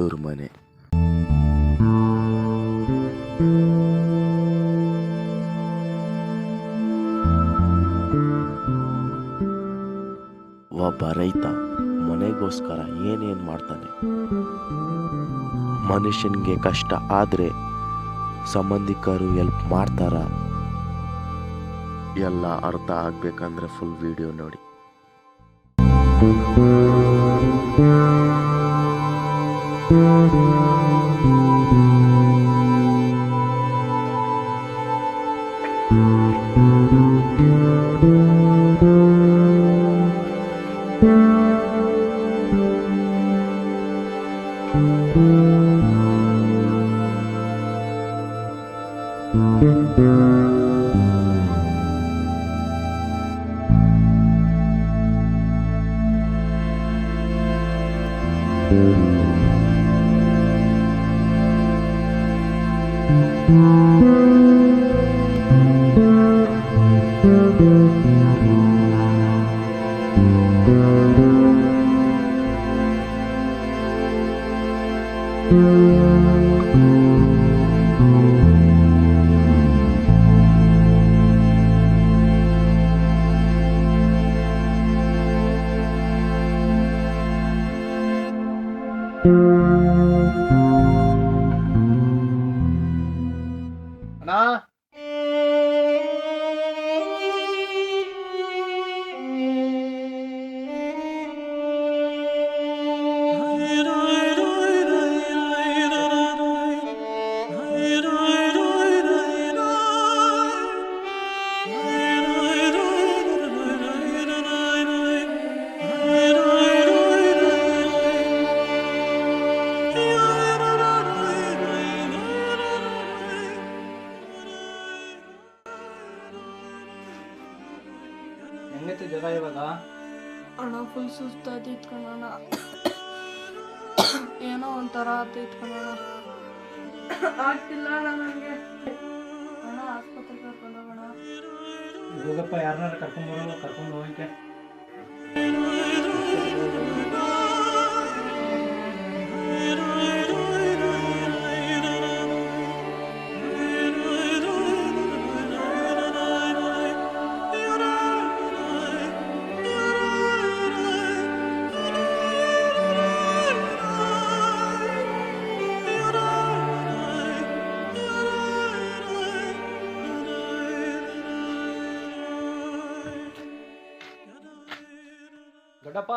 ಬಡವ್ರ ಮನೆ. ಒಬ್ಬ ರೈತ ಮನೆಗೋಸ್ಕರ ಏನೇನು ಮಾಡ್ತಾನೆ? ಮನುಷ್ಯನಿಗೆ ಕಷ್ಟ ಆದರೆ ಸಂಬಂಧಿಕರು ಎಲ್ಪ್ ಮಾಡ್ತಾರ? ಎಲ್ಲ ಅರ್ಥ ಆಗ್ಬೇಕಂದ್ರೆ ಫುಲ್ ವಿಡಿಯೋ ನೋಡಿ. Thank mm -hmm. you. ಅಣ್ಣ ಹೆಂಗೈತಿ ಜ್ವರ ಇವಾಗ? ಅಣ್ಣ ಫುಲ್ ಸುಸ್ತಾದಿತ್ತು ಇತ್ಕೊಂಡಣ ಏನೋ ಒಂಥರ ಆತೈತ್ ಇತ್ಕೊಂಡಣ ಆಗ್ತಿಲ್ಲ ಅಣ್ಣ ನನಗೆ ಅಣ್ಣ ಆಸ್ಪತ್ರೆಗೆ ಕರ್ಕೊಂಡು ಹೋಗೋಣ. ಹೋಗಪ್ಪ ಯಾರನ್ನಾರು ಕರ್ಕೊಂಡ್ ಕರ್ಕೊಂಡು ಹೋಗಕ್ಕೆ. ದೊಡ್ಡಪ್ಪ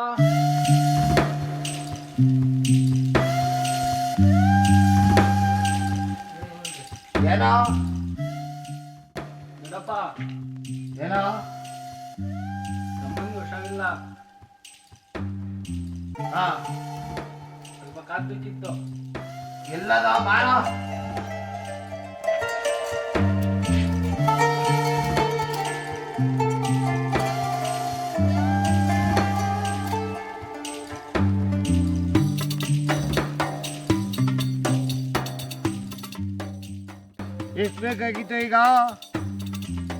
ಬೇಕಾಗಿತ್ತು ಈಗ?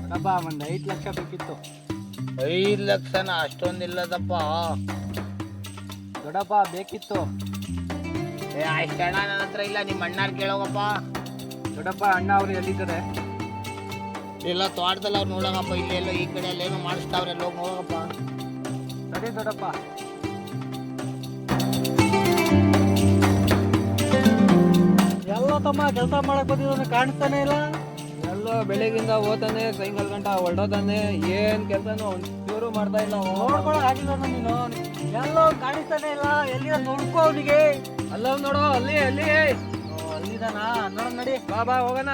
ದೊಡ್ಡಪ್ಪ ಒಂದು ಐದು ಲಕ್ಷ ಬೇಕಿತ್ತು. ಐದು ಲಕ್ಷನ ಅಷ್ಟೊಂದಿಲ್ಲದಪ್ಪ. ದೊಡ್ಡಪ್ಪ ಬೇಕಿತ್ತು. ಏ ಅಷ್ಟಣ್ಣ ನನ್ನ ಹತ್ರ ಇಲ್ಲ ನಿಮ್ಮ ಅಣ್ಣಾರ್ ಕೇಳೋಗಪ್ಪ. ದೊಡ್ಡಪ್ಪ ಅಣ್ಣ ಅವ್ರು ಎಲ್ಲಿದ್ದಾರೆ? ಇಲ್ಲ ತೋಟದಲ್ಲಿ ಅವ್ರು ನೋಡೋಗಪ್ಪ ಇಲ್ಲಿ ಎಲ್ಲೋ ಈ ಕಡೆ ಅಲ್ಲೇನೋ ಮಾಡಿಸ್ತಾವ್ರೆ ಎಲ್ಲ ಹೋಗಪ್ಪ ಸರಿ ದೊಡ್ಡಪ್ಪ. ಎಲ್ಲ ತಮ್ಮ ಕೆಲಸ ಮಾಡಕ್ ಬಂದಿದ್ದಾನೆ ಕಾಣಿಸ್ತಾನೆ ಇಲ್ಲ? ಬೆಳಗಿಂದ ಹೋತಾನೆ ಸಾಯಂಕಾಲ ಗಂಟ ಹೊರಡೋದಾನೆ ಏನ್ ಕೆಲಸನೂ ಒಂಚೂರು ಮಾಡ್ತಾ ಇಲ್ಲ ಆಗಿಲ್ಲ ನೀನು. ಎಲ್ಲೋ ಕಾಣಿಸ್ತಾನೆ ಇಲ್ಲ ಎಲ್ಲಿ ನೋಡ್ಕೋ ಅವನಿಗೆ. ಅಲ್ಲ ನೋಡು ಅಲ್ಲಿ ಅಲ್ಲಿ. ಅಲ್ಲಿದಾನ? ನೋಡ ನಡಿ. ಬಾ ಬಾ ಹೋಗೋಣ.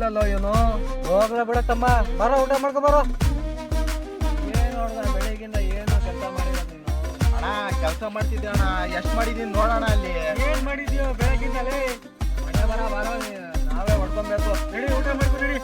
ಮಾಡಿಲ್ಲಲ್ಲೋ ಇವನು? ಹೋಗ್ಲ ತಮ್ಮ. ಬರೋ ಊಟ ಮಾಡ್ಕೊ ಬರೋ. ಏನ್ ನೋಡ್ದ ಬೆಳಗಿಂದ ಏನು ಕೆಲಸ ಮಾಡಿಲ್ಲ ನೀನು? ಅಣ್ಣ ಕೆಲಸ ಮಾಡ್ತಿದ್ದೆ ಅಣ್ಣ? ಎಷ್ಟು ಮಾಡಿದೀನಿ ನೋಡೋಣ ಅಲ್ಲಿ. ಏನು ಮಾಡಿದ್ಯೋ ಬೆಳಗ್ಗಿಂದಲೇ? ಮನೆ ಬರ ಬರೋ. ನಾವೇ ಹೊಡ್ಕೊಬೇಕು. ನಡಿ ಊಟ ಮಾಡ್ಕೊ ನಡಿ.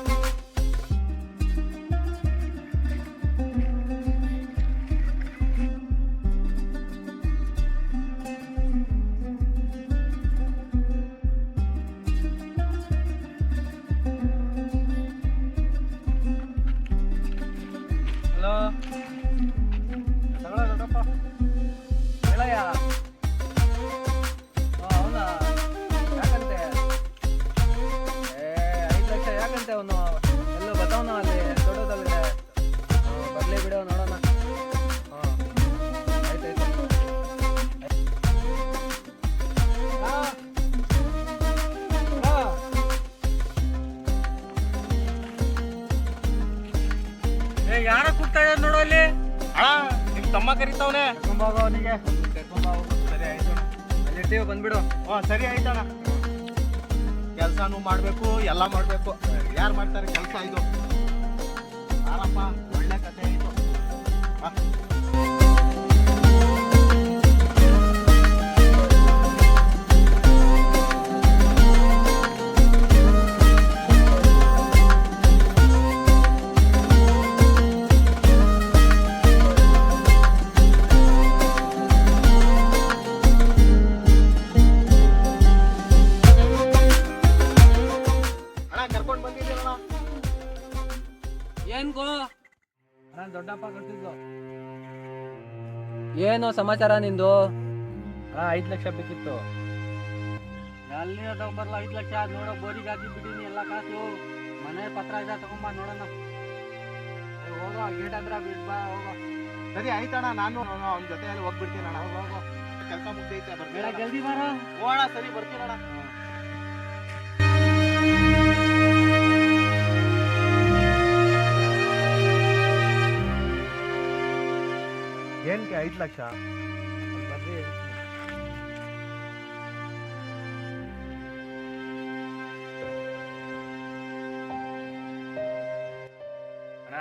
ತಮ್ಮ ಕರಿತಾವನೆ. ಕರ್ಕೊಂಬೋಗೋ ಅವನಿಗೆ. ಕರ್ಕೊಂಬೋಗು ಸರಿ ಆಯ್ತು. ಅಲ್ಲಿ ಇರ್ತೀವಿ ಬಂದ್ಬಿಡು. ಹ್ಞೂ ಸರಿ ಆಯ್ತಣ್ಣ ಕೆಲಸನೂ ಮಾಡಬೇಕು ಎಲ್ಲ ಮಾಡಬೇಕು. ಯಾರು ಮಾಡ್ತಾರೆ ಕೆಲಸ ಇದು? ಯಾರಪ್ಪ ಒಳ್ಳೆ ಕತೆ ಇದು. ಅಣ್ಣ ದೊಡ್ಡಪ್ಪ ಕಳ್ಸಿದ್ದು ಏನು ಸಮಾಚಾರ ನಿಂದು? ಹಾ ಐದು ಲಕ್ಷ ಬೇಕಿತ್ತು. ಅಲ್ಲಿ ಬರಲ್ಲ ಐದು ಲಕ್ಷ ನೋಡೋ ಬೋರಿಗೆ ಹಾಕಿ ಬಿಟ್ಟಿನಿ ಎಲ್ಲ ಕಾಸು. ಮನೆ ಪತ್ರ ಇದೆ ತಗೊಂಬ ನೋಡೋಣ. ಹೋಗೋ ಗೇಟ್ ಹತ್ರ ಬಿಡ್ಬಾ ಹೋಗೋ. ಸರಿ ಆಯ್ತಣ್ಣ ನಾನು ಅವನ ಜೊತೆಯಲ್ಲಿ ಹೋಗ್ಬಿಡ್ತೀನಿ ಅಣ್ಣ. ಹೋಗೋ ಕೆಲಸ ಮುಗ್ದೈತೆ ಬರ್ಬೇಡ ಜಲ್ದಿ ಬಾರ. ಹೋಗೋಣ ಸರಿ ಬರ್ತೀನಣ್ಣ ಏನಕ್ಕೆ ಐದು ಲಕ್ಷ. ಬರ್ರಿ. ಅಣ್ಣ,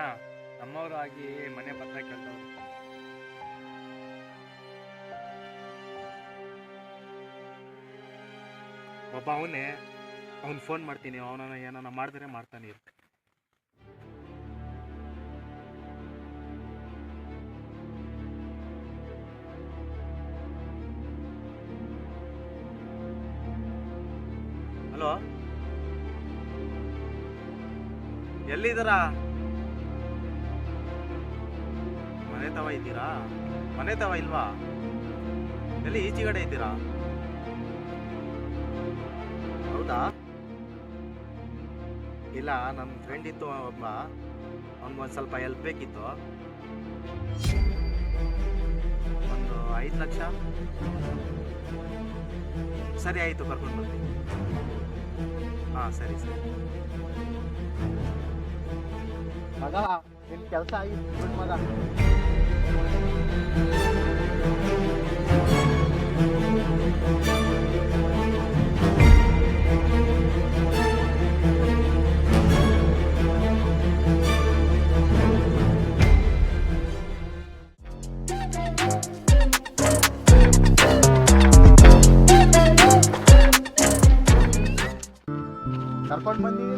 ನಮ್ಮವರು ಆಗಿ ಮನೆ ಪತ್ರ ಕೇಳ್ತವ್ರು. ಒಬ್ಬ ಅವನೇ ಅವ್ನು ಫೋನ್ ಮಾಡ್ತೀನಿ ಅವನ ಏನಾನ ಮಾಡಿದ್ರೆ ಮಾಡ್ತಾನೆ ಇರು ಹಲೋ ಎಲ್ಲಿದ್ದೀರಾ? ಮನೆ ತವ ಇದ್ದೀರಾ? ಮನೆ ತವ ಇಲ್ವಾ? ಎಲ್ಲಿ ಈಚೆಗಡೆ ಇದ್ದೀರಾ? ಹೌದಾ? ಇಲ್ಲ ನನ್ನ ಫ್ರೆಂಡ್ ಇತ್ತು ಒಬ್ಬ. ಅವ್ನಿಗೆ ಒಂದು ಸ್ವಲ್ಪ ಹೆಲ್ಪ್ ಬೇಕಿತ್ತು. ಐದು ಲಕ್ಷ? ಸರಿ ಆಯಿತು, ಕರ್ಕೊಂಡು ಬರ್ತೀನಿ. ಹಾಂ, ಸರಿ ಸರಿ. ಮಗ, ನಿನ್ ಕೆಲಸ ಆಗಿತ್ತು ದೊಡ್ಡ ಮಗ.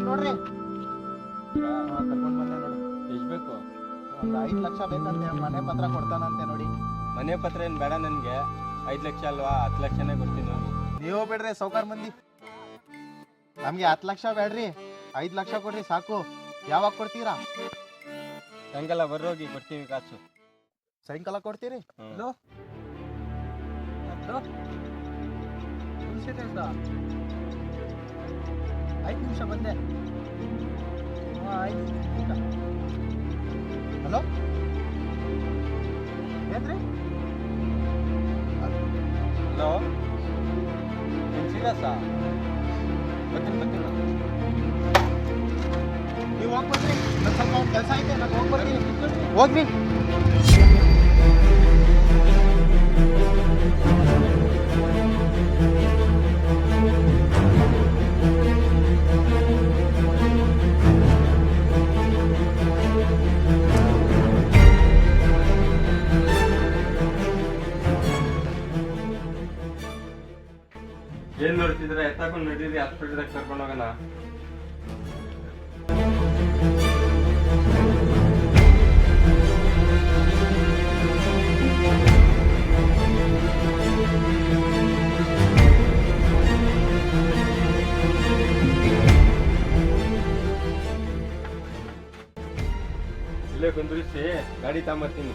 ನೋಡ್ರಿ. ಕರ್ಕೊಂಡು ಬಂದೆ ನೋಡು. ಎಷ್ಟು ಬೇಕು? ಒಂದು ಐದು ಲಕ್ಷ ಬೇಕಂತೆ ಮನೆ ಪತ್ರ ಕೊಡ್ತಾನಂತೆ ನೋಡಿ. ಮನೆ ಪತ್ರ ಏನು ಬೇಡ ನನಗೆ? ಐದು ಲಕ್ಷ ಅಲ್ವಾ? ಹತ್ತು ಲಕ್ಷನೇ ಕೊಡ್ತೀನಿ ನೀವು ಬಿಡ್ರಿ ಸೌಕಾರ ಮಂದಿ. ನಮಗೆ ಹತ್ತು ಲಕ್ಷ ಬೇಡ್ರಿ ಐದು ಲಕ್ಷ ಕೊಡ್ರಿ ಸಾಕು. ಯಾವಾಗ ಕೊಡ್ತೀರಾ? ಸಾಯಂಕಾಲ ಬರೋಗಿ ಕೊಡ್ತೀವಿ ಕಾಸು. ಸಾಯಂಕಾಲ ಕೊಡ್ತೀರಿ? ಹಲೋ? ಹಲೋ? ಐದು ನಿಮಿಷ ಬಂದೆ ಹಾಂ ಐದು ನಿಮಿಷ ಹಲೋ ಏನ್ರಿ ಹಲೋ ಏನು ಸೀರಿಯಸ್ಸ ಬರ್ತೀನಿ ಬರ್ತೀನಿ ನೀವು ಹೋಗಿ ಬರ್ರಿ ನನ್ನ ಸ್ವಲ್ಪ ಒಂದು ಕೆಲಸ ಐತೆ ನಾನು ಹೋಗಿ ಬರ್ತೀನಿ ಹೋಗ್ರಿ ಏನ್ ನೋಡ್ತಿದ್ರ ಎತ್ತಾಕೊಂಡ್ ನಡೀರಿ ಹಾಸ್ಪಿಟಲ್ ಕರ್ಕೊಂಡು ಹೋಗಲ್ಲ ಇಲ್ಲೇ ಕುಂದ್ರಿಸಿ ಗಾಡಿ ತಗೊಂಬರ್ತೀನಿ.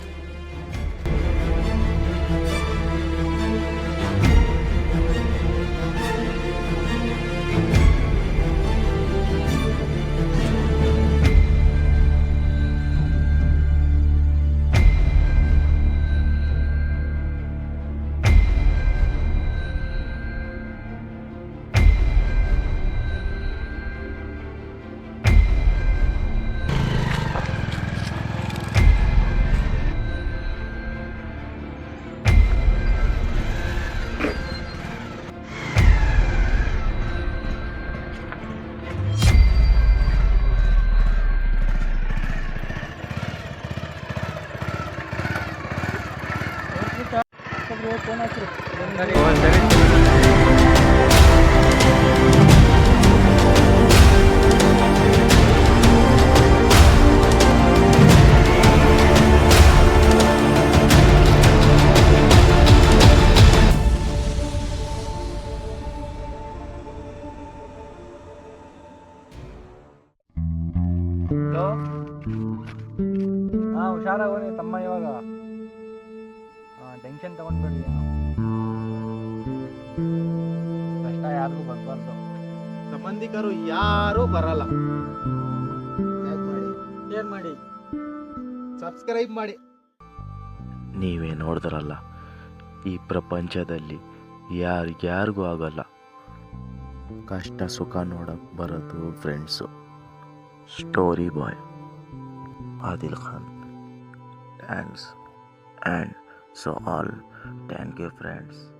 ಹಾ ಹುಷಾರಾಗೋನಿ ತಮ್ಮ ಇವಾಗ. ಟೆನ್ಷನ್ ತಗೊಂಡ್ಬೇಡಿ ಏನು. ಕಷ್ಟ ಯಾರಿಗೂ ಬರಬಾರ್ದು. ಸಂಬಂಧಿಕರು ಯಾರು ಬರಲ್ಲ. ಲೈಕ್ ಮಾಡಿ. ಶೇರ್ ಮಾಡಿ. ಸಬ್ಸ್ಕ್ರೈಬ್ ಮಾಡಿ. ನೀವೇ ನೋಡಿದ್ರಲ್ಲ ಈ ಪ್ರಪಂಚದಲ್ಲಿ ಯಾರಿಗ್ಯಾರಿಗೂ ಆಗಲ್ಲ. ಕಷ್ಟ ಸುಖ ನೋಡಕ್ ಬರೋದು friends story boy Adil Khan thanks and So all, thank you friends.